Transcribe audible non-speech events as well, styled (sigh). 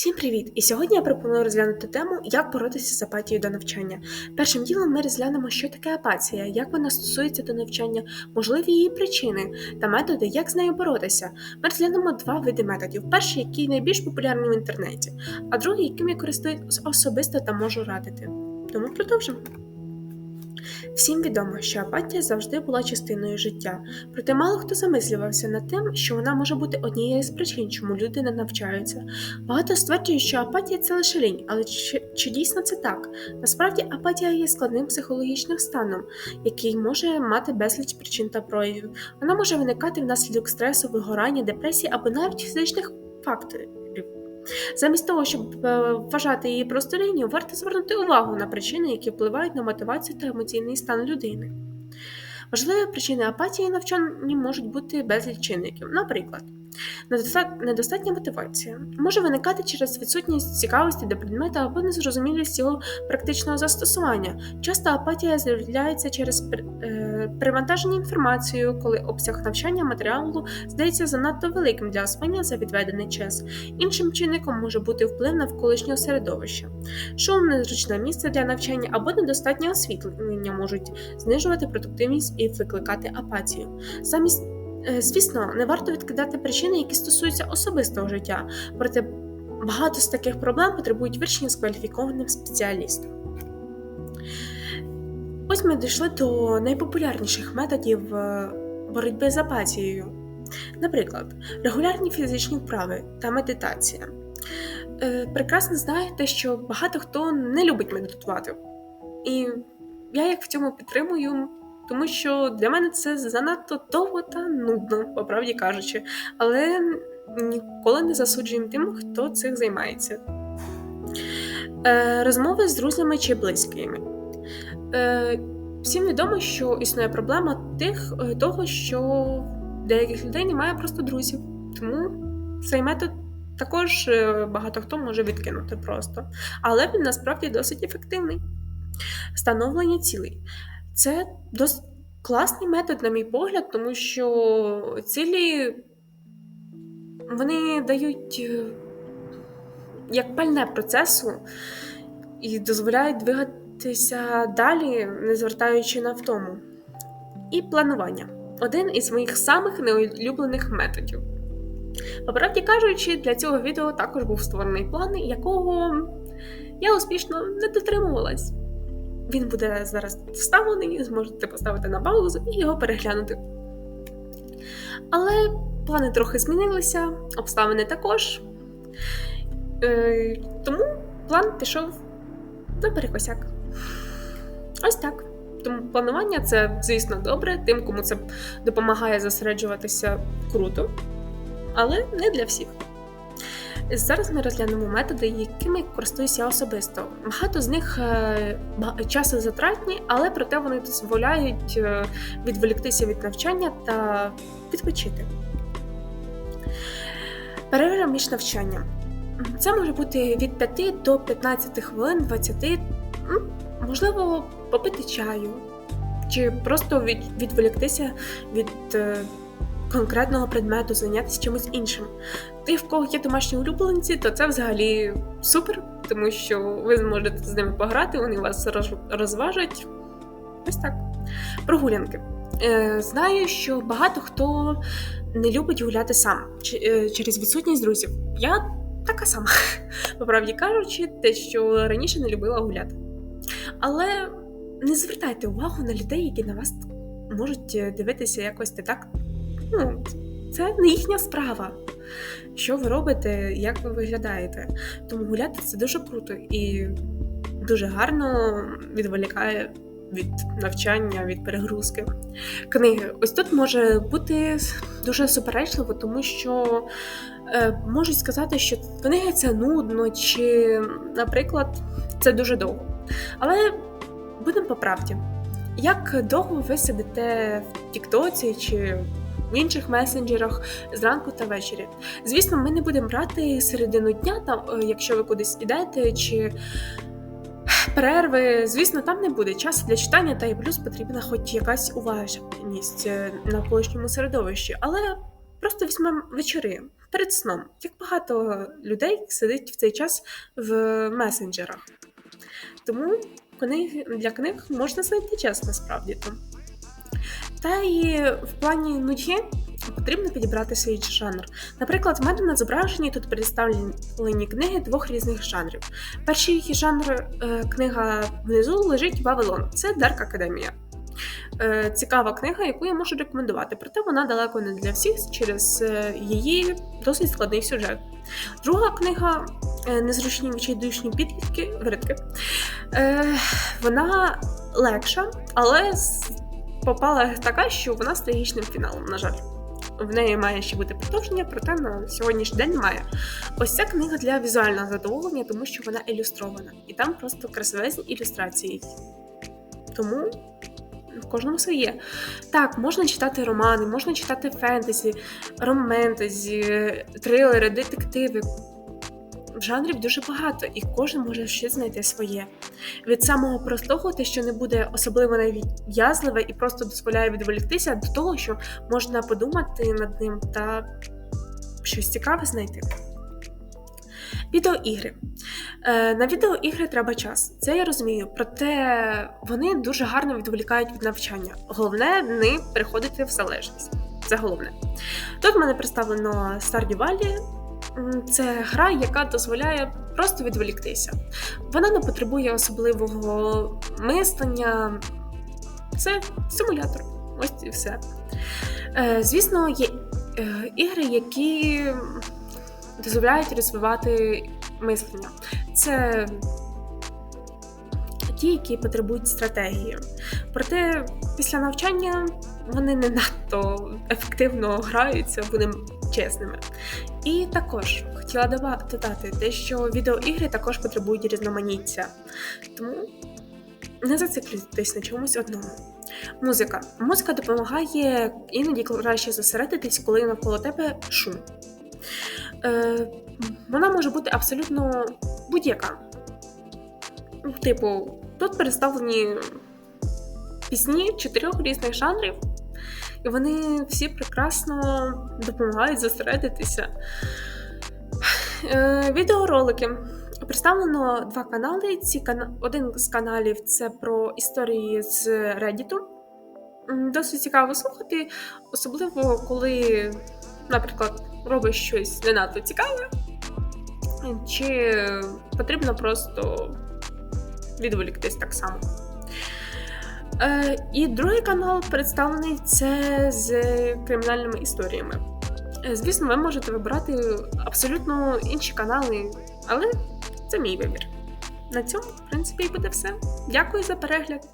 Всім привіт! І сьогодні я пропоную розглянути тему, як боротися з апатією до навчання. Першим ділом ми розглянемо, що таке апатія, як вона стосується до навчання, можливі її причини та методи, як з нею боротися. Ми розглянемо два види методів: перший, який найбільш популярний в інтернеті, а другий, яким я користуюсь особисто та можу радити. Тому продовжимо. Всім відомо, що апатія завжди була частиною життя, проте мало хто замислювався над тим, що вона може бути однією з причин, чому люди не навчаються. Багато стверджують, що апатія це лише лінь, але чи, чи дійсно це так? Насправді апатія є складним психологічним станом, який може мати безліч причин та проявів. Вона може виникати внаслідок стресу, вигорання, депресії або навіть фізичних факторів. Замість того, щоб е, вважати її просто лінію, варто звернути увагу на причини, які впливають на мотивацію та емоційний стан людини. Важливі причини апатії навчання можуть бути безліч чинників. Наприклад, недостатня мотивація може виникати через відсутність цікавості до предмету або незрозумілість його практичного застосування. Часто апатія з'являється через е, перевантаження інформацією, коли обсяг навчання матеріалу здається занадто великим для освоєння за відведений час. Іншим чинником може бути вплив навколишнього середовища. Шум, незручне місце для навчання або недостатнє освітлення можуть знижувати продуктивність і викликати апатію. Замість звісно, не варто відкидати причини, які стосуються особистого життя, проте багато з таких проблем потребують вирішення з кваліфікованим спеціалістом. Ось ми дійшли до найпопулярніших методів е, боротьби з апатією. Наприклад, регулярні фізичні вправи та медитація. Е, прекрасно знаєте, що багато хто не любить медитувати. І я їх в цьому підтримую, тому що для мене це занадто довго та нудно, по правді кажучи, але ніколи не засуджуємо тим, хто цим займається. Е, Розмови з друзями чи близькими. Е, Всім відомо, що існує проблема тих, е, того, що деяких людей немає просто друзів. Тому цей метод також е, багато хто може відкинути просто. Але він насправді досить ефективний. Встановлення цілей. Це досить класний метод, на мій погляд, тому що цілі вони дають е, як пальне процесу і дозволяють двигатися далі, не звертаючи на втому. І планування один із моїх самих неулюблених методів. Поправді кажучи, для цього відео також був створений план, якого я успішно не дотримувалась. Він буде зараз вставлений, зможете поставити на паузу і його переглянути. Але плани трохи змінилися, обставини також. Е, Тому план пішов на перекосяк. Ось так. Тому планування це, звісно, добре, тим, кому це допомагає зосереджуватися круто, але не для всіх. Зараз ми розглянемо методи, якими користуюся особисто. Багато з них е, часозатратні, але проте вони дозволяють е, відволіктися від навчання та відпочити. Перерва між навчанням. Це може бути від 5 до 15 хвилин, 20, можливо, попити чаю, чи просто відволіктися від е, конкретного предмету, зайнятися чимось іншим. Ти в кого є домашні улюбленці, то це взагалі супер, тому що ви зможете з ними пограти, вони вас розважать. Ось так. Прогулянки. Е, знаю, що багато хто не любить гуляти сам е, через відсутність друзів. Я така сама, (laughs) по правді кажучи, те, що раніше не любила гуляти. Але не звертайте увагу на людей, які на вас можуть дивитися якось не так ну, це не їхня справа. Що ви робите, як ви виглядаєте. Тому гуляти це дуже круто і дуже гарно відволікає від навчання, від перегрузки. Книги. Ось тут може бути дуже суперечливо, тому що е, можуть сказати, що книги це нудно, чи, наприклад, це дуже довго. Але будемо по правді. Як довго ви сидите в Тіктоці чи в інших месенджерах зранку та ввечері. Звісно, ми не будемо брати середину дня, там, е, якщо ви кудись ідете, чи перерви. Звісно, там не буде часу для читання, та і плюс потрібна хоч якась уважність е, на навколишньому середовищі. Але просто візьмемо вечори перед сном. Як багато людей сидить в цей час в месенджерах. Тому книги, для книг можна знайти час насправді. то. Та і в плані нудьги потрібно підібрати свій жанр. Наприклад, в мене на зображенні тут представлені книги двох різних жанрів. Перший жанр е, книга внизу лежить Вавилон. Це Дарк Академія. Цікава книга, яку я можу рекомендувати, проте вона далеко не для всіх через е, її досить складний сюжет. Друга книга е, Незручні відчайдушні підлітки, вона легша, але з- попала така, що вона з трагічним фіналом, на жаль. В неї має ще бути продовження, проте на сьогоднішній день немає. Ось ця книга для візуального задоволення, тому що вона ілюстрована, і там просто красивезні ілюстрації. Тому в кожному своє. Так, можна читати романи, можна читати фентезі, романтезі, трилери, детективи. Жанрів дуже багато, і кожен може щось знайти своє. Від самого простого, те, що не буде особливо нав'язливе і просто дозволяє відволіктися, до того, що можна подумати над ним та щось цікаве знайти. Відеоігри. Е, на відеоігри треба час. Це я розумію, проте вони дуже гарно відволікають від навчання. Головне не переходити в залежність. Це головне. Тут в мене представлено Stardew Valley. Це гра, яка дозволяє просто відволіктися. Вона не потребує особливого мислення. Це симулятор. Ось і все. Е, звісно, є е, ігри, які дозволяють розвивати мислення. Це ті, які потребують стратегії. Проте після навчання вони не надто ефективно граються, будемо чесними. І також хотіла додати те, що відеоігри також потребують різноманіття. Тому не зациклюйтесь на чомусь одному. Музика. Музика допомагає іноді краще зосередитись, коли навколо тебе шум. Е, вона може бути абсолютно будь-яка. Типу, тут представлені пісні чотирьох різних жанрів, і вони всі прекрасно допомагають зосередитися. Е, відеоролики. Представлено два канали. Ці. Один з каналів це про історії з Reddit. Досить цікаво слухати, особливо коли, наприклад, робиш щось не надто цікаве, чи потрібно просто відволіктись так само. Е, і другий канал представлений це з кримінальними історіями. Е, Звісно, ви можете вибирати абсолютно інші канали, але це мій вибір. На цьому, в принципі, і буде все. Дякую за перегляд.